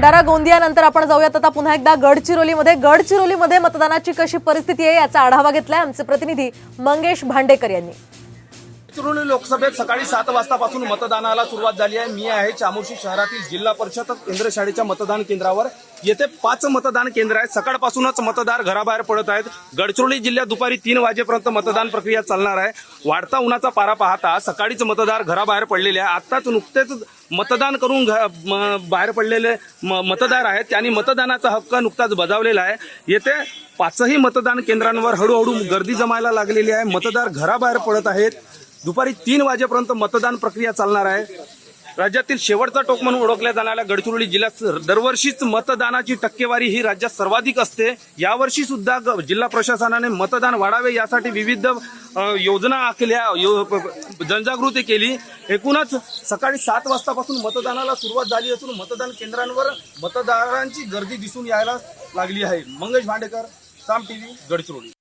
भंडारा गोंदियानंतर आपण जाऊयात. आता पुन्हा एकदा गडचिरोलीमध्ये. गडचिरोलीमध्ये मतदानाची कशी परिस्थिती आहे याचा आढावा घेतलाय आमचे प्रतिनिधी मंगेश भांडेकर यांनी. गडचिरोली लोकसभेत सकाळी सात वाजतापासून मतदानाला सुरुवात झाली आहे. मी आहे चामोर्शी शहरातील जिल्हा परिषद केंद्र शाळेच्या मतदान केंद्रावर. येथे पाच मतदान केंद्र आहेत. सकाळपासूनच मतदार घराबाहेर पडत आहेत. गडचिरोली जिल्ह्यात दुपारी तीन वाजेपर्यंत मतदान प्रक्रिया चालणार आहे. वाढता उन्हाचा पारा पाहता सकाळीच मतदार घराबाहेर पडलेले आहे आत्ताच नुकतेच मतदान करून घ- म- बाहेर पडलेले म- मतदार आहेत. त्यांनी मतदानाचा हक्क नुकताच बजावलेला आहे. येथे पाचही मतदान केंद्रांवर हळूहळू गर्दी जमायला लागलेली आहे. मतदार घराबाहेर पडत आहेत. दुपारी तीन वाजेपर्यंत मतदान प्रक्रिया चालणार आहे. राज्यातील शेवटचा टोक म्हणून ओळखल्या जाणाऱ्या गडचिरोली जिल्ह्यात दरवर्षीच मतदानाची टक्केवारी ही राज्यात सर्वाधिक असते. यावर्षी सुद्धा ग- जिल्हा प्रशासनाने मतदान वाढावे यासाठी विविध योजना आखल्या यो- जनजागृती केली. एकूणच सकाळी सात वाजतापासून मतदानाला सुरुवात झाली असून मतदान केंद्रांवर मतदारांची गर्दी दिसून यायला लागली आहे. मंगेश भांडेकर साम टीव्ही गडचिरोली.